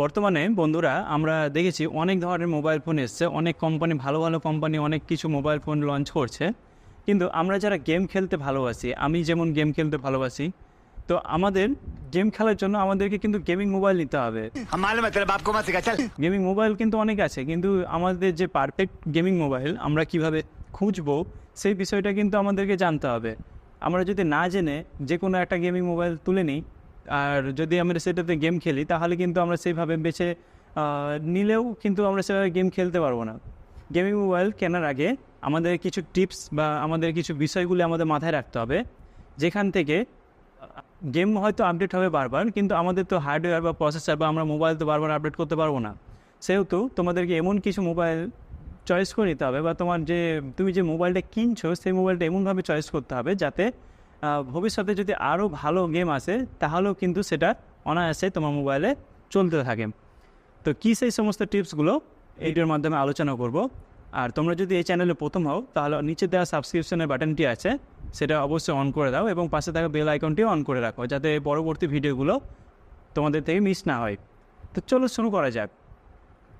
বর্তমানে বন্ধুরা আমরা দেখেছি অনেক ধরনের মোবাইল ফোন এসছে অনেক কোম্পানি ভালো ভালো কোম্পানি অনেক কিছু মোবাইল ফোন লঞ্চ করছে। কিন্তু আমরা যারা গেম খেলতে ভালোবাসি আমি যেমন গেম খেলতে ভালোবাসি তো আমাদের গেম খেলার জন্য আমাদেরকে কিন্তু গেমিং মোবাইল নিতে হবে। গেমিং মোবাইল কিন্তু অনেক আছে কিন্তু আমাদের যে পারফেক্ট গেমিং মোবাইল আমরা কীভাবে খুঁজবো সেই বিষয়টা কিন্তু আমাদেরকে জানতে হবে। আমরা যদি না জেনে যে কোনো একটা গেমিং মোবাইল তুলে নিই আর যদি আমরা সেটাতে গেম খেলি, তাহলে কিন্তু আমরা সেইভাবে বেছে নিলেও কিন্তু আমরা সেভাবে গেম খেলতে পারব না। গেমিং মোবাইল কেনার আগে আমাদের কিছু টিপস বা আমাদের কিছু বিষয়গুলি আমাদের মাথায় রাখতে হবে। যেখান থেকে গেম হয়তো আপডেট হবে বারবার, কিন্তু আমাদের তো হার্ডওয়্যার বা প্রসেসর বা আমরা মোবাইল তো বারবার আপডেট করতে পারব না। সেহেতু তোমাদেরকে এমন কিছু মোবাইল চয়েস করে নিতে হবে বা তোমার যে, তুমি যে মোবাইলটা কিনছো, সেই মোবাইলটা এমনভাবে চয়েস করতে হবে যাতে ভবিষ্যতে যদি আরও ভালো গেম আসে, তাহলেও কিন্তু সেটা অনায়াসে তোমার মোবাইলে চলতে থাকে। তো কী সেই সমস্ত টিপসগুলো এইটার মাধ্যমে আলোচনা করব। আর তোমরা যদি এই চ্যানেলে প্রথম হও, তাহলে নিচে দেওয়া সাবস্ক্রিপশনের বাটনটি আছে, সেটা অবশ্যই অন করে দাও এবং পাশে থাকা বেল আইকনটি অন করে রাখো, যাতে পরবর্তী ভিডিওগুলো তোমাদের থেকে মিস না হয়। তো চলো শুরু করা যাক।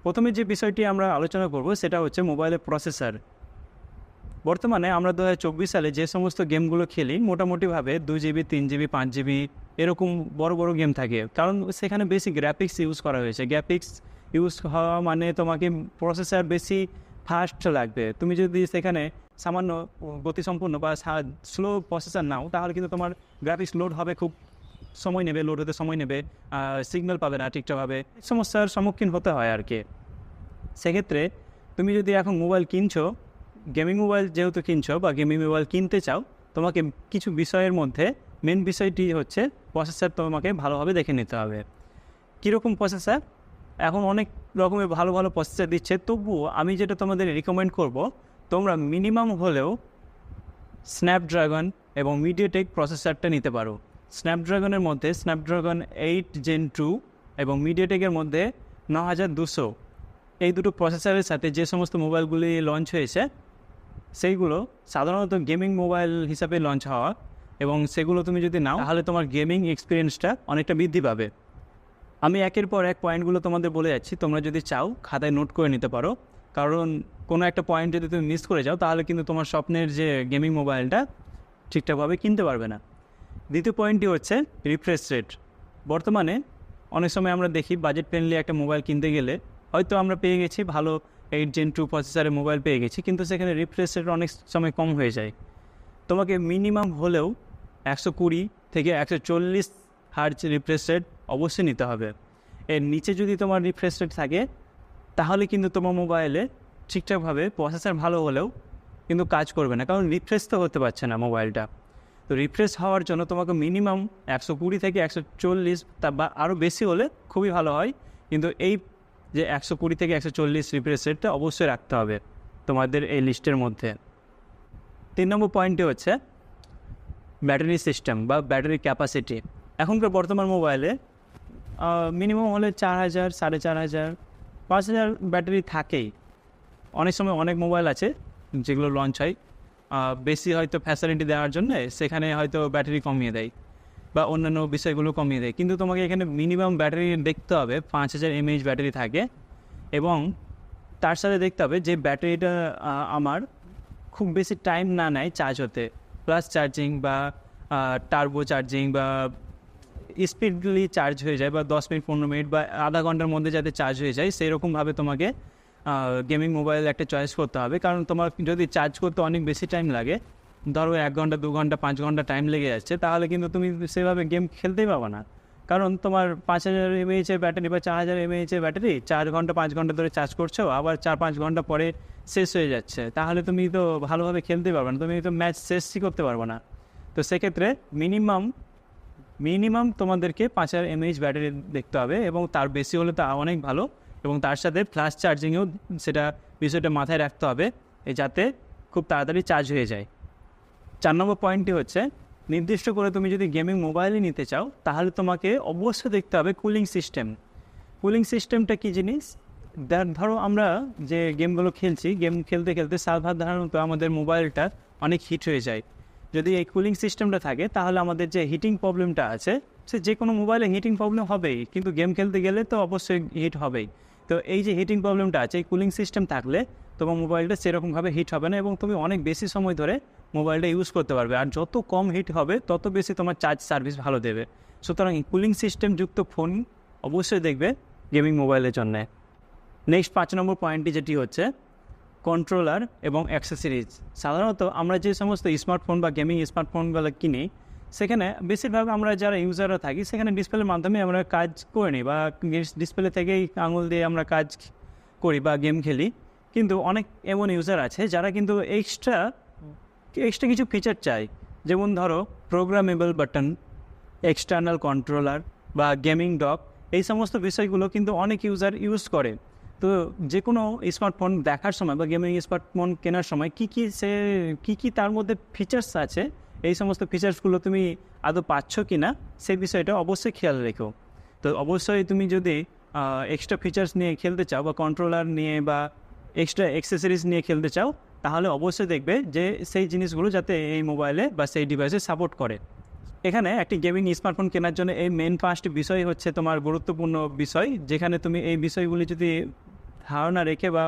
প্রথমে যে বিষয়টি আমরা আলোচনা করব, সেটা হচ্ছে মোবাইলের প্রসেসর বর্তমানে আমরা দু হাজার চব্বিশ সালে যে সমস্ত গেমগুলো খেলি, মোটামুটিভাবে দুই জিবি, তিন জিবি, পাঁচ জিবি, এরকম বড় বড় গেম থাকে। কারণ সেখানে বেশি গ্রাফিক্স ইউজ করা হয়েছে। গ্রাফিক্স ইউজ হওয়া মানে তোমাকে প্রসেসর বেশি ফাস্ট লাগবে। তুমি যদি সেখানে সামান্য গতিসম্পন্ন বা স্লো প্রসেসর নাও, তাহলে কিন্তু তোমার গ্রাফিক্স লোড হবে খুব সময় নেবে লোড হতে সময় নেবে সিগন্যাল পাবে না ঠিকঠাকভাবে। সমস্যার সম্মুখীন হতে হয় আর কি সেক্ষেত্রে তুমি যদি এখন মোবাইল কিনছো গেমিং মোবাইল যেহেতু কিনছো বা গেমিং মোবাইল কিনতে চাও, তোমাকে কিছু বিষয়ের মধ্যে মেন বিষয়টি হচ্ছে প্রসেসর তোমাকে ভালোভাবে দেখে নিতে হবে। কীরকম প্রসেসর এখন অনেক রকমের ভালো ভালো প্রসেসর দিচ্ছে, তবুও আমি যেটা তোমাদের রিকমেন্ড করব, তোমরা মিনিমাম হলেও স্ন্যাপড্রাগন এবং মিডিয়াটেক প্রসেসরটা নিতে পারো। স্ন্যাপড্রাগনের মধ্যে স্ন্যাপড্রাগন এইট জেন টু এবং মিডিয়াটেকের মধ্যে ন হাজার দুশো। এই দুটো প্রসেসরের সাথে যে সমস্ত মোবাইলগুলি লঞ্চ হয়েছে সেইগুলো সাধারণত গেমিং মোবাইল হিসাবে লঞ্চ হওয়া এবং সেগুলো তুমি যদি নাও, তাহলে তোমার গেমিং এক্সপিরিয়েন্সটা অনেকটা বৃদ্ধি পাবে। আমি একের পর এক পয়েন্টগুলো তোমাদের বলে যাচ্ছি। তোমরা যদি চাও, খাতায় নোট করে নিতে পারো। কারণ কোনো একটা পয়েন্ট যদি তুমি মিস করে যাও, তাহলে কিন্তু তোমার স্বপ্নের যে গেমিং মোবাইলটা ঠিকঠাকভাবে কিনতে পারবে না। দ্বিতীয় পয়েন্টটি হচ্ছে রিফ্রেশ রেট বর্তমানে অনেক সময় আমরা দেখি বাজেট ফ্রেন্ডলি একটা মোবাইল কিনতে গেলে হয়তো আমরা পেয়ে গেছি ভালো এইট জেন টু প্রসেসরের মোবাইল পেয়ে গেছি, কিন্তু সেখানে রিফ্রেশ রেট অনেক সময় কম হয়ে যায়। তোমাকে মিনিমাম হলেও একশো কুড়ি থেকে একশো চল্লিশ হার্জ রিফ্রেশ রেট অবশ্যই নিতে হবে। এর নিচে যদি তোমার রিফ্রেশ রেট থাকে, তাহলে কিন্তু তোমার মোবাইলে ঠিকঠাকভাবে প্রসেসার ভালো হলেও কিন্তু কাজ করবে না, কারণ রিফ্রেশ তো হতে পারছে না মোবাইলটা তো রিফ্রেশ হওয়ার জন্য তোমাকে মিনিমাম একশো কুড়ি থেকে একশো চল্লিশ তা বা আরও বেশি হলে খুবই ভালো হয়। কিন্তু এই যে একশো কুড়ি থেকে একশো চল্লিশ রিফ্রেশ রেটটা অবশ্যই রাখতে হবে তোমাদের এই লিস্টের মধ্যে। তিন নম্বর পয়েন্টটি হচ্ছে ব্যাটারি সিস্টেম বা ব্যাটারি ক্যাপাসিটি এখনকার বর্তমান মোবাইলে মিনিমাম হলে চার হাজার, সাড়ে চার হাজার, পাঁচ হাজার ব্যাটারি থাকেই। অনেক সময় অনেক মোবাইল আছে যেগুলো লঞ্চ হয় বেশি হয়তো ফ্যাসিলিটি দেওয়ার জন্য সেখানে হয়তো ব্যাটারি কমিয়ে দেয়। বা অন্যান্য বিষয়গুলো কমিয়ে দেয়। কিন্তু তোমাকে এখানে মিনিমাম ব্যাটারি দেখতে হবে, পাঁচ হাজার এমএইচ ব্যাটারি থাকে এবং তার সাথে দেখতে হবে যে ব্যাটারিটা আমার খুব বেশি টাইম না নেয় চার্জ হতে। প্লাস চার্জিং বা টার্বো চার্জিং বা স্পিডলি চার্জ হয়ে যায় বা দশ মিনিট, পনেরো মিনিট বা আধা ঘণ্টার মধ্যে যাতে চার্জ হয়ে যায়, সেরকমভাবে তোমাকে গেমিং মোবাইল একটা চয়েস করতে হবে। কারণ তোমার যদি চার্জ করতে অনেক বেশি টাইম লাগে ধরো এক ঘণ্টা, দু ঘণ্টা, পাঁচ ঘণ্টা টাইম লেগে যাচ্ছে, তাহলে কিন্তু তুমি সেভাবে গেম খেলতেই পারবে না। কারণ তোমার পাঁচ হাজার এমএইচের ব্যাটারি বা চার হাজার এমএইচের ব্যাটারি চার ঘণ্টা, পাঁচ ঘণ্টা ধরে চার্জ করছ, আবার চার, পাঁচ ঘণ্টা পরে শেষ হয়ে যাচ্ছে। তাহলে তুমি তো ভালোভাবে খেলতেই পারবে না, তুমি তো ম্যাচ শেষই করতে পারবে না। তো সেক্ষেত্রে মিনিমাম মিনিমাম তোমাদেরকে পাঁচ হাজার এমএইচ ব্যাটারি দেখতে হবে, এবং তার বেশি হলে তা অনেক ভালো, এবং তার সাথে ফ্লাশ চার্জিংয়েও সেটা বিষয়টা মাথায় রাখতে হবে যাতে খুব তাড়াতাড়ি চার্জ হয়ে যায়। চার নম্বর পয়েন্টটি হচ্ছে, নির্দিষ্ট করে তুমি যদি গেমিং মোবাইলই নিতে চাও, তাহলে তোমাকে অবশ্যই দেখতে হবে কুলিং সিস্টেম কুলিং সিস্টেমটা কী জিনিস? ধরো আমরা যে গেমগুলো খেলছি গেম খেলতে খেলতে সার্ভার ধারণত আমাদের মোবাইলটা অনেক হিট হয়ে যায়। যদি এই কুলিং সিস্টেমটা থাকে, তাহলে আমাদের যে হিটিং প্রবলেমটা আছে, সে যে কোনো মোবাইলে হিটিং প্রবলেম হবেই, কিন্তু গেম খেলতে গেলে তো অবশ্যই হিট হবেই। তো এই যে হিটিং প্রবলেমটা আছে, এই কুলিং সিস্টেম থাকলে তোমার মোবাইলটা সেরকমভাবে হিট হবে না এবং তুমি অনেক বেশি সময় ধরে মোবাইলটা ইউজ করতে পারবে। আর যত কম হিট হবে, তত বেশি তোমার চার্জ সার্ভিস ভালো দেবে। সুতরাং কুলিং সিস্টেম যুক্ত ফোন অবশ্যই দেখবে গেমিং মোবাইলের জন্যে। নেক্সট পাঁচ নম্বর পয়েন্টটি যেটি হচ্ছে কন্ট্রোলার এবং অ্যাক্সেসরিজ সাধারণত আমরা যে সমস্ত স্মার্টফোন বা গেমিং স্মার্টফোনগুলো কিনি, সেখানে বেশিরভাগ আমরা যারা ইউজাররা থাকি, সেখানে ডিসপ্লের মাধ্যমে আমরা কাজ করে নিই বা ডিসপ্লে থেকেই আঙুল দিয়ে আমরা কাজ করি বা গেম খেলি। কিন্তু অনেক এমন ইউজার আছে, যারা কিন্তু এক্সট্রা এক্সট্রা কিছু ফিচার চাই। যেমন ধরো প্রোগ্রামেবল বাটন এক্সটার্নাল কন্ট্রোলার বা গেমিং ডক এই সমস্ত বিষয়গুলো কিন্তু অনেক ইউজার ইউজ করে। তো যে কোনো স্মার্টফোন দেখার সময় বা গেমিং স্মার্টফোন কেনার সময় কী কী সে, কী কী তার মধ্যে ফিচার্স আছে, এই সমস্ত ফিচার্সগুলো তুমি আদৌ পাচ্ছ কি না সেই বিষয়টা অবশ্যই খেয়াল রেখো। তো অবশ্যই তুমি যদি এক্সট্রা ফিচার্স নিয়ে খেলতে চাও বা কন্ট্রোলার নিয়ে বা এক্সট্রা অ্যাক্সেসরিজ নিয়ে খেলতে চাও তাহলে অবশ্যই দেখবে যে সেই জিনিসগুলো যাতে এই মোবাইলে বা সেই ডিভাইসে সাপোর্ট করে। এখানে একটি গেমিং স্মার্টফোন কেনার জন্য এই মেন পাঁচটি বিষয় হচ্ছে তোমার গুরুত্বপূর্ণ বিষয়, যেখানে তুমি এই বিষয়গুলি যদি ধারণা রেখে বা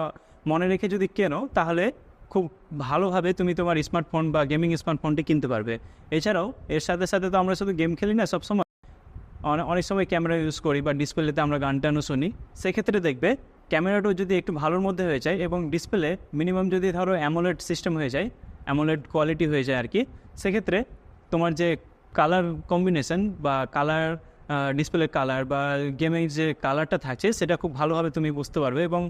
মনে রেখে যদি কেনো, তাহলে খুব ভালোভাবে তুমি তোমার স্মার্টফোন বা গেমিং স্মার্টফোনটি কিনতে পারবে। এছাড়াও এর সাথে সাথে তো আমরা শুধু গেম খেলি না, সবসময় অনেক অনেক সময় ক্যামেরা ইউজ করি বা ডিসপ্লেতে আমরা গান টানও শুনি। সেক্ষেত্রে দেখবে ক্যামেরাটাও যদি একটু ভালোর মধ্যে হয়ে যায় এবং ডিসপ্লে মিনিমাম যদি ধরো অ্যামোলেড সিস্টেম হয়ে যায় অ্যামোলেড কোয়ালিটি হয়ে যায় আর কি সেক্ষেত্রে তোমার যে কালার কম্বিনেশন বা কালার ডিসপ্লের কালার বা গেমের যে কালারটা থাকছে, সেটা খুব ভালোভাবে তুমি বুঝতে পারবে এবং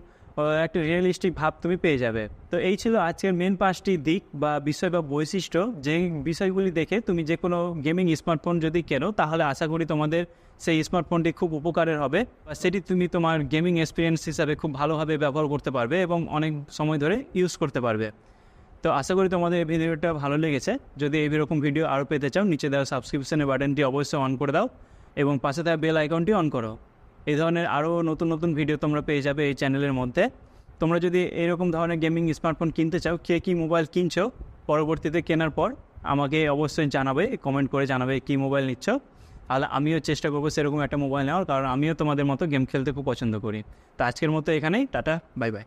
একটা রিয়েলিস্টিক ভাব তুমি পেয়ে যাবে। তো এই ছিল আজকের মেন পাঁচটি দিক বা বিষয় বা বৈশিষ্ট্য। যে বিষয়গুলি দেখে তুমি যে কোনো গেমিং স্মার্টফোন যদি কেনো, তাহলে আশা করি তোমাদের সেই স্মার্টফোনটি খুব উপকারের হবে। বা সেটি তুমি তোমার গেমিং এক্সপিরিয়েন্স হিসাবে খুব ভালোভাবে ব্যবহার করতে পারবে এবং অনেক সময় ধরে ইউজ করতে পারবে। তো আশা করি তোমাদের এই ভিডিওটা ভালো লেগেছে। যদি এইরকম ভিডিও আরও পেতে চাও, নিচে দেওয়া সাবস্ক্রিপশনের বাটনটি অবশ্যই অন করে দাও এবং পাশে থাকা বেল আইকনটি অন করো। এই ধরনের আরও নতুন নতুন ভিডিও তোমরা পেয়ে যাবে এই চ্যানেলের মধ্যে। তোমরা যদি এরকম ধরনের গেমিং স্মার্টফোন কিনতে চাও, কে কী মোবাইল কিনছো, পরবর্তীতে কেনার পর আমাকে অবশ্যই জানাবে কমেন্ট করে জানাবে কী মোবাইল নিচ্ছ। তাহলে আমিও চেষ্টা করব সেরকম একটা মোবাইল নেওয়ার, কারণ আমিও তোমাদের মতো গেম খেলতে খুব পছন্দ করি। তো আজকের মতো এখানেই, টাটা বাই বাই